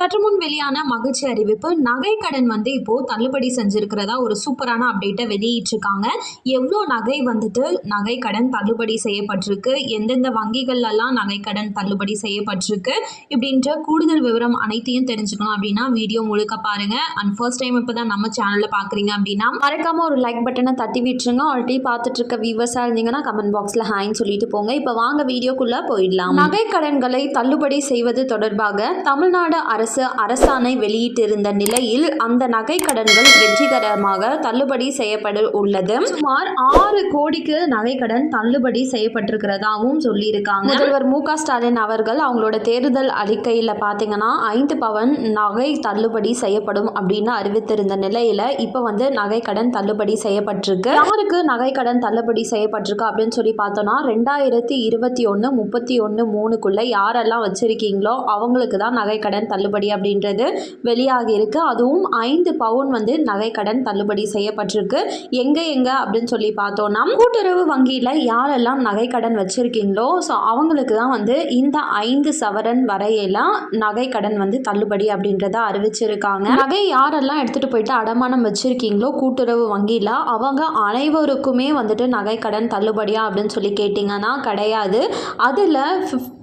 சற்று முன் வெளியான மகிழ்ச்சி அறிவிப்பு நகை கடன் வந்து இப்போ தள்ளுபடி செஞ்சிருக்கிறதா ஒரு சூப்பரான அப்டேட்டை வெளியிட்டிருக்காங்க. எவ்வளோ நகை வந்துட்டு நகை கடன் தள்ளுபடி செய்யப்பட்டிருக்கு? எந்தெந்த வங்கிகள்லாம் நகை கடன் தள்ளுபடி செய்யப்பட்டிருக்கு? இப்படின்ற கூடுதல் விவரம் அனைத்தையும் தெரிஞ்சுக்கணும் அப்படின்னா வீடியோ முழுக்க பாருங்க. அண்ட் ஃபர்ஸ்ட் டைம் இப்போ தான் நம்ம சேனலில் பார்க்குறீங்க அப்படின்னா மறக்காம ஒரு லைக் பட்டனை தட்டி விட்டுருங்க. ஆல்ரெடி பார்த்துட்டு இருக்க வியூவர்ஸாக இருந்தீங்கன்னா கமெண்ட் பாக்ஸில் ஹாய்ன்னு சொல்லிட்டு போங்க. இப்போ வாங்க வீடியோக்குள்ளே போயிடலாம். நகை கடன்களை தள்ளுபடி செய்வது தொடர்பாக தமிழ்நாடு அரசு அரசாணை வெளியிட்டிருந்த நிலையில் அந்த நகை கடன்கள் வெற்றிகரமாக தள்ளுபடி செய்யப்பட உள்ளது. சுமார் ஆறு கோடிக்கு நகை கடன் தள்ளுபடி செய்யப்பட்டிருக்கிறதாகவும் சொல்லியிருக்காங்க. முதல்வர் மு க ஸ்டாலின் அவர்கள் அவங்களோட தேர்தல் அறிக்கையில் பார்த்தீங்கன்னா ஐந்து பவன் நகை தள்ளுபடி செய்யப்படும் அப்படின்னு அறிவித்திருந்த நிலையில இப்போ வந்து நகை கடன் தள்ளுபடி செய்யப்பட்டிருக்கு. யாருக்கு நகை கடன் தள்ளுபடி செய்யப்பட்டிருக்கு அப்படின்னு சொல்லி பார்த்தோம்னா ரெண்டாயிரத்தி இருபத்தி ஒன்று முப்பத்தி ஒன்று மூணுக்குள்ள யாரெல்லாம் வச்சிருக்கீங்களோ அவங்களுக்கு தான் நகை கடன் தள்ளுபடி அப்படின்றது வெளியாகி இருக்கு. அதுவும் ஐந்து பவுன் வந்து நகை கடன் தள்ளுபடி செய்யப்பட்டிருக்கு. எங்க எங்க அப்படின்னு சொல்லி பார்த்தோம்னா கூட்டுறவு வங்கியில் யாரெல்லாம் நகை கடன் வச்சிருக்கீங்களோ ஸோ அவங்களுக்கு தான் வந்து இந்த ஐந்து சவரன் வரையெல்லாம் நகை கடன் வந்து தள்ளுபடி அப்படின்றத அறிவிச்சிருக்காங்க. நகை யாரெல்லாம் எடுத்துட்டு போயிட்டு அடமானம் வச்சிருக்கீங்களோ கூட்டுறவு வங்கியில் அவங்க அனைவருக்குமே வந்துட்டு நகை கடன் தள்ளுபடியா அப்படின்னு சொல்லி கேட்டிங்கன்னா கிடையாது. அதில் ஃபிஃப்டி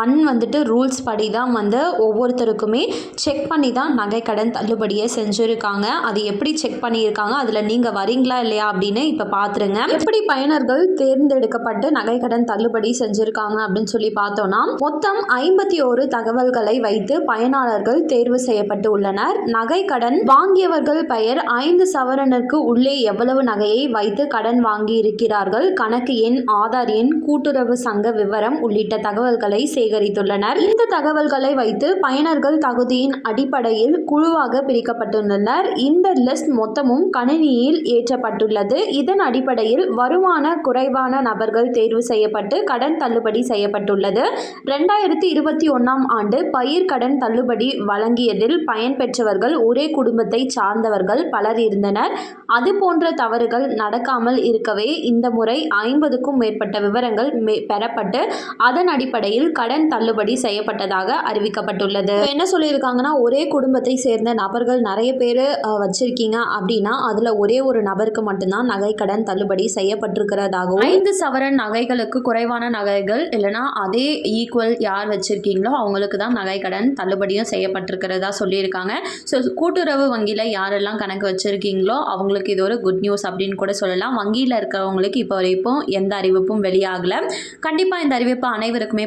ஒன் வந்துட்டு ரூல்ஸ் படி தான் வந்து ஒவ்வொருத்தருக்குமே செக் பண்ணி தான் நகை கடன் தள்ளுபடியை செஞ்சுருக்காங்க. அது எப்படி செக் பண்ணியிருக்காங்க? அதில் நீங்கள் வரீங்களா இல்லையா அப்படின்னு இப்போ பார்த்துருங்க எப்படி பயனர்கள் தேர்ந்தெடுக்கப்பட்டு நகை கடன் தள்ளுபடி செஞ்சுருக்காங்க அப்படின்னு சொல்லி பார்த்தோன்னா மொத்தம் ஐம்பத்தி ஒரு தகவல்களை வைத்து பயனாளர்கள் தேர்வு செய்யப்பட்டு உள்ளனர். நகை கடன் வாங்கியவர்கள் பெயர் ஐந்து சவரனுக்கு உள்ளே எவ்வளவு நகையை வைத்து கடன் வாங்கி இருக்கிறார்கள் கணக்கு எண் ஆதார் எண் கூட்டுறவு சங்க விவரம் உள்ளிட்ட தகவல் தகவல்களை சேகரித்துள்ளனர். இந்த தகவல்களை வைத்து பயனர்கள் தகுதியின் அடிப்படையில் குழுவாக பிரிக்கப்பட்டுள்ளனர். இந்த லிஸ்ட் மொத்தமும் கணினியில் ஏற்றப்பட்டுள்ளது. இதன் அடிப்படையில் வருமான குறைவான நபர்கள் தேர்வு செய்யப்பட்டு கடன் தள்ளுபடி செய்யப்பட்டுள்ளது. ரெண்டாயிரத்தி இருபத்தி ஒன்றாம் ஆண்டு பயிர் கடன் தள்ளுபடி வழங்கியதில் பயன்பெற்றவர்கள் ஒரே குடும்பத்தை சார்ந்தவர்கள் பலர் இருந்தனர். அது போன்ற தவறுகள் நடக்காமல் இருக்கவே இந்த முறை ஐம்பதுக்கும் மேற்பட்ட விவரங்கள் பெறப்பட்டு அதன் அடிப்படையில் கடன் தள்ளுபடி செய்யப்பட்டதாக அறிவிக்கப்பட்டுள்ளது. என்ன சொல்லியிருக்காங்கன்னா ஒரே குடும்பத்தை சேர்ந்த நபர்கள் நிறைய பேர் வச்சிருக்கீங்க அப்படின்னா அதில் ஒரே ஒரு நபருக்கு மட்டும்தான் நகை கடன் தள்ளுபடி செய்யப்பட்டிருக்கிறதாகவும் ஐந்து சவரன் நகைகளுக்கு குறைவான நகைகள் இல்லைனா அதே ஈக்குவல் யார் வச்சிருக்கீங்களோ அவங்களுக்கு தான் நகை கடன் தள்ளுபடியும் செய்யப்பட்டிருக்கிறதா சொல்லியிருக்காங்க. ஸோ கூட்டுறவு வங்கியில் யாரெல்லாம் கணக்கு வச்சுருக்கீங்களோ அவங்களுக்கு இது ஒரு குட் நியூஸ் அப்படின்னு கூட சொல்லலாம். வங்கியில் இருக்கிறவங்களுக்கு இப்போ வரைக்கும் எந்த அறிவிப்பும் வெளியாகலை. கண்டிப்பாக இந்த அறிவிப்பு அனைவருக்குமே